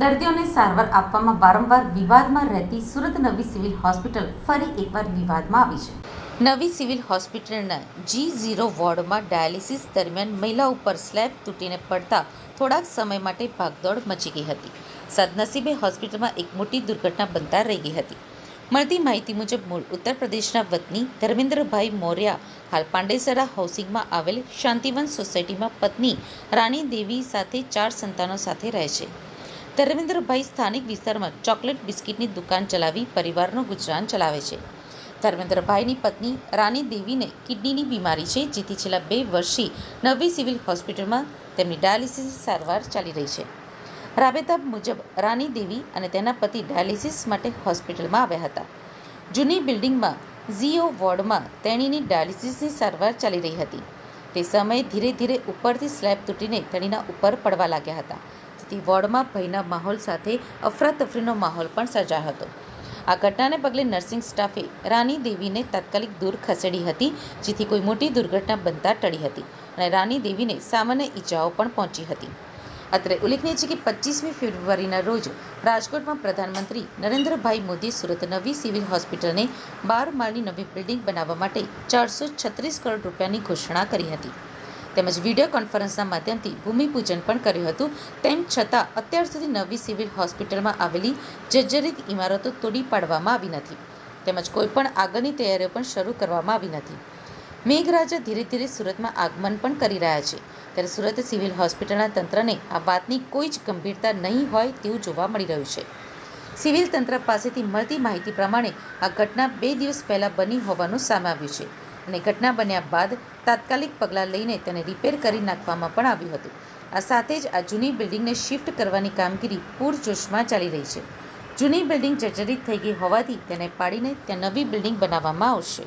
દર્દીઓને સારવાર આપવામાં વારંવાર વિવાદમાં રહેતી સુરત નવી સિવિલ હોસ્પિટલ ફરી એકવાર વિવાદમાં આવી છે. નવી સિવિલ હોસ્પિટલના જી ઝીરો વોર્ડમાં ડાયાલિસિસ દરમિયાન મહિલા ઉપર સ્લેબ તૂટીને પડતા થોડાક સમય માટે ભાગદોડ મચી ગઈ હતી. સદનસીબે હોસ્પિટલમાં એક મોટી દુર્ઘટના બનતા રહી ગઈ હતી. મળતી માહિતી મુજબ મૂળ ઉત્તર પ્રદેશના વતની ધર્મેન્દ્રભાઈ મૌર્યા હાલ પાંડેસરા હાઉસિંગમાં આવેલ શાંતિવન સોસાયટીમાં પત્ની રાની દેવી સાથે ચાર સંતાનો સાથે રહે છે. ધર્મેન્દ્રભાઈ સ્થાનિક વિસ્તારમાં ચોકલેટ બિસ્કિટની દુકાન ચલાવી પરિવારનું ગુજરાન ચલાવે છે. ધર્મેન્દ્રભાઈની પત્ની રાની દેવીને કિડનીની બીમારી છે, જેથી છેલ્લા બે વર્ષથી નવી સિવિલ હોસ્પિટલમાં તેમની ડાયાલિસિસ સારવાર ચાલી રહી છે. રાબેતા મુજબ રાની દેવી અને તેના પતિ ડાયાલિસિસ માટે હોસ્પિટલમાં આવ્યા હતા. જૂની બિલ્ડિંગમાં ઝીઓ વોર્ડમાં તેણીની ડાયાલિસિસની સારવાર ચાલી રહી હતી. તે સમયે ધીરે ધીરે ઉપરથી સ્લેબ તૂટીને તેણીના ઉપર પડવા લાગ્યા હતા. જેથી વોર્ડમાં ભયના માહોલ સાથે અફરાતફરીનો માહોલ પણ સર્જાયો હતો. આ ઘટનાને પગલે નર્સિંગ સ્ટાફે રાની દેવીને તાત્કાલિક દૂર ખસેડી હતી, જેથી કોઈ મોટી દુર્ઘટના બનતા ટળી હતી અને રાની દેવીને સામાન્ય ઈજાઓ પણ પહોંચી હતી. અત્રે ઉલ્લેખનીય છે કે પચીસમી ફેબ્રુઆરીના રોજ રાજકોટમાં પ્રધાનમંત્રી નરેન્દ્રભાઈ મોદીએ સુરત નવી સિવિલ હોસ્પિટલને બાર માળની નવી બિલ્ડિંગ બનાવવા માટે ચારસો છત્રીસ કરોડ રૂપિયાની ઘોષણા કરી હતી. તેમજ વીડિયો કોન્ફરન્સના માધ્યમથી ભૂમિપૂજન પણ કર્યું હતું. તેમ છતાં, અત્યાર સુધી નવી સિવિલ હોસ્પિટલમાં આવેલી જર્જરિત ઇમારતો તોડી પાડવામાં આવી નથી. તેમજ કોઈપણ આગળની તૈયારીઓ પણ શરૂ કરવામાં આવી નથી. મેઘરાજા ધીરે ધીરે સુરતમાં આગમન પણ કરી રહ્યા છે. ત્યારે સુરત સિવિલ હોસ્પિટલના તંત્રને આ વાતની કોઈ જ ગંભીરતા નહીં હોય તેવું જોવા મળી રહ્યું છે. સિવિલ તંત્ર પાસેથી મળતી માહિતી પ્રમાણે આ ઘટના બે દિવસ પહેલાં બની હોવાનું સામે આવ્યું છે. અને ઘટના બન્યા બાદ તાત્કાલિક પગલાં લઈને તેને રિપેર કરી નાખવામાં પણ આવ્યું હતું. આ સાથે જ આ જૂની બિલ્ડિંગને શિફ્ટ કરવાની કામગીરી પૂરજોશમાં ચાલી રહી છે. જૂની બિલ્ડિંગ જર્જરિત થઈ ગઈ હોવાથી તેને પાડીને ત્યાં નવી બિલ્ડિંગ બનાવવામાં આવશે.